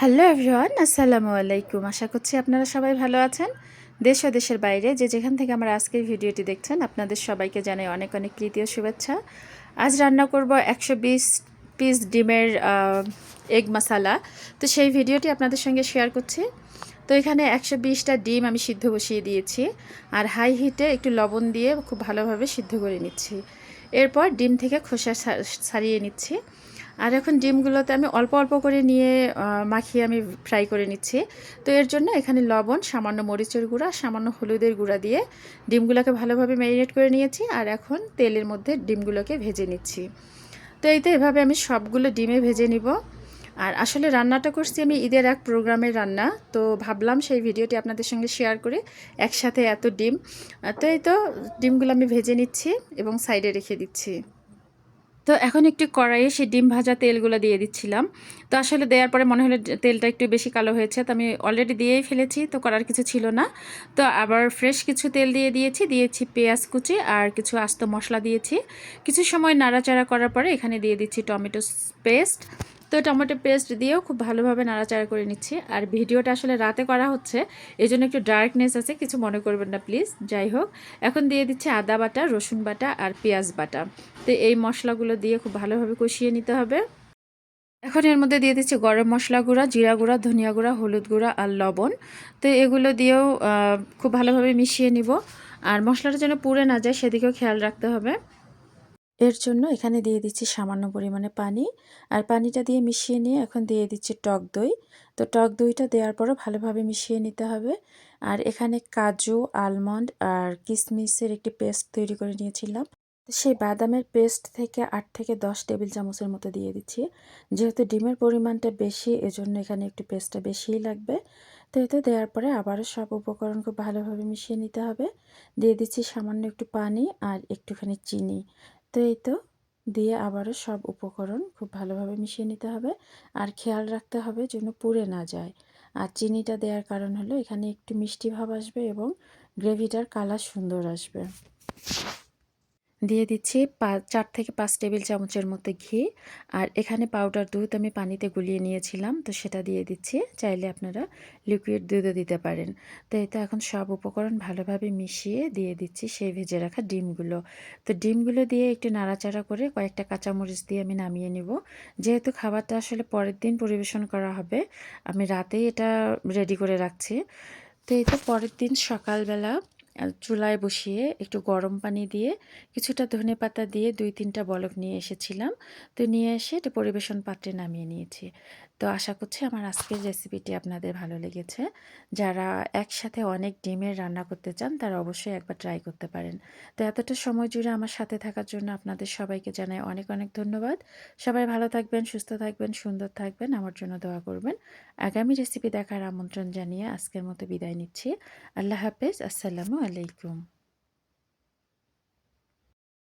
Hello everyone, আসসালামু আলাইকুম। আশা করছি আপনারা সবাই ভালো আছেন। দেশ ও দেশের বাইরে যে যেখান থেকে আমার আজকের ভিডিওটি দেখছেন, আপনাদের সবাইকে জানাই অনেক অনেক তৃতীয় শুভেচ্ছা। আজ রান্না করব একশো বিশ পিস ডিমের এগ মশালা তো সেই ভিডিওটি আপনাদের সঙ্গে শেয়ার করছি। তো এখানে একশো বিশটা ডিম আমি সিদ্ধ বসিয়ে দিয়েছি আর হাই হিটে একটু লবণ দিয়ে খুব ভালোভাবে সিদ্ধ করে নিচ্ছি। এরপর ডিম থেকে খোসা ছাড়িয়ে নিচ্ছি। আর এখন ডিমগুলোতে আমি অল্প অল্প করে নিয়ে মাখিয়ে আমি ফ্রাই করে নিচ্ছি। তো এর জন্য এখানে লবণ, সামান্য মরিচের গুঁড়া, সামান্য হলুদের গুঁড়া দিয়ে ডিমগুলোকে ভালোভাবে ম্যারিনেট করে নিয়েছি আর এখন তেলের মধ্যে ডিমগুলোকে ভেজে নিচ্ছি। তো এই তো এভাবে আমি সবগুলো ডিমে ভেজে নিব। আর আসলে রান্নাটা করছি আমি ঈদের এক প্রোগ্রামের রান্না, তো ভাবলাম সেই ভিডিওটি আপনাদের সঙ্গে শেয়ার করে একসাথে এত ডিম তো এই তো ডিমগুলো আমি ভেজে নিচ্ছি এবং সাইডে রেখে দিচ্ছি। তো এখন একটু কড়াইয়ে সেই ডিম ভাজা তেলগুলো দিয়ে দিচ্ছিলাম। তো আসলে দেওয়ার পরে মনে হলো তেলটা একটু বেশি কালো হয়েছে, তো আমি অলরেডি দিয়েই ফেলেছি, তো করার কিছু ছিল না। তো আবার ফ্রেশ কিছু তেল দিয়ে দিয়েছি দিয়েছি পেঁয়াজ কুচি আর কিছু আস্ত মশলা দিয়েছি। কিছু সময় নাড়াচাড়া করার পরে এখানে দিয়ে দিচ্ছি টমেটো পেস্ট তো টমেটো পেস্ট দিয়েও খুব ভালোভাবে নাড়াচাড়া করে নিচ্ছি। আর ভিডিওটা আসলে রাতে করা হচ্ছে এই জন্য একটু ডার্কনেস আছে, কিছু মনে করবেন না প্লিজ যাই হোক, এখন দিয়ে দিচ্ছে আদা বাটা, রসুন বাটা আর পেঁয়াজ বাটা। তো এই মশলাগুলো দিয়ে খুব ভালোভাবে কষিয়ে নিতে হবে। এখন এর মধ্যে দিয়ে দিচ্ছি গরম মশলা গুঁড়া, জিরা গুঁড়া, ধনিয়া গুঁড়া, হলুদ গুঁড়া আর লবণ। তো এগুলো দিয়েও খুব ভালোভাবে মিশিয়ে নিব। আর মশলাটা যেন পুড়ে না যায়, সেদিকেও খেয়াল রাখতে হবে। এর জন্য এখানে দিয়ে দিচ্ছি সামান্য পরিমাণে পানি। আর পানিটা দিয়ে মিশিয়ে নিয়ে এখন দিয়ে দিচ্ছি টক দই। তো টক দইটা দেওয়ার পরও ভালোভাবে মিশিয়ে নিতে হবে। আর এখানে কাজু, আলমন্ড আর কিশমিশের একটি পেস্ট তৈরি করে নিয়েছিলাম। সেই বাদামের পেস্ট থেকে আট থেকে দশ টেবিল চামচের মতো দিয়ে দিচ্ছি। যেহেতু ডিমের পরিমাণটা বেশি, এজন্য এখানে একটু পেস্টটা বেশিই লাগবে। তো এতে দেওয়ার পরে আবারও সব উপকরণ খুব ভালোভাবে মিশিয়ে নিতে হবে। দিয়ে দিচ্ছি সামান্য একটু পানি আর একটুখানি চিনি। তো এই তো, দিয়ে আবারও সব উপকরণ খুব ভালোভাবে মিশিয়ে নিতে হবে। আর খেয়াল রাখতে হবে যেন পুড়ে না যায়। আর চিনিটা দেওয়ার কারণ হলো এখানে একটু মিষ্টি ভাব আসবে এবং গ্রেভিটার কালার সুন্দর আসবে। দিয়ে দিচ্ছি চার থেকে পাঁচ টেবিল চামচের মতো ঘি। আর এখানে পাউডার দুধ আমি পানিতে গুলিয়ে নিয়েছিলাম, তো সেটা দিয়ে দিচ্ছি। চাইলে আপনারা লিকুইড দুধও দিতে পারেন। তো এতে এখন সব উপকরণ ভালোভাবে মিশিয়ে দিয়ে দিচ্ছি সেই ভেজে রাখা ডিমগুলো। তো ডিমগুলো দিয়ে একটু নাড়াচাড়া করে কয়েকটা কাঁচামরিচ দিয়ে আমি নামিয়ে নিব। যেহেতু খাবারটা আসলে পরের দিন পরিবেশন করা হবে, আমি রাতেই এটা রেডি করে রাখছি। তো এই তো পরের দিন সকালবেলা চুলায় বসিয়ে একটু গরম পানি দিয়ে কিছুটা ধনে পাতা দিয়ে দুই তিনটা বলক নিয়ে এসেছিলাম। তো নিয়ে এসে এটা পরিবেশন পাত্রে নামিয়ে নিয়েছি। তো আশা করছি আমার আজকের রেসিপিটি আপনাদের ভালো লেগেছে। যারা একসাথে অনেক ডিমের রান্না করতে চান, তারা অবশ্যই একবার ট্রাই করতে পারেন। তো এতটা সময় জুড়ে আমার সাথে থাকার জন্য আপনাদের সবাইকে জানাই অনেক অনেক ধন্যবাদ। সবাই ভালো থাকবেন, সুস্থ থাকবেন, সুন্দর থাকবেন। আমার জন্য দোয়া করবেন। আগামী রেসিপি দেখার আমন্ত্রণ জানিয়ে আজকের মতো বিদায় নিচ্ছি। আল্লাহ হাফেজ। আসসালামু আলাইকুম।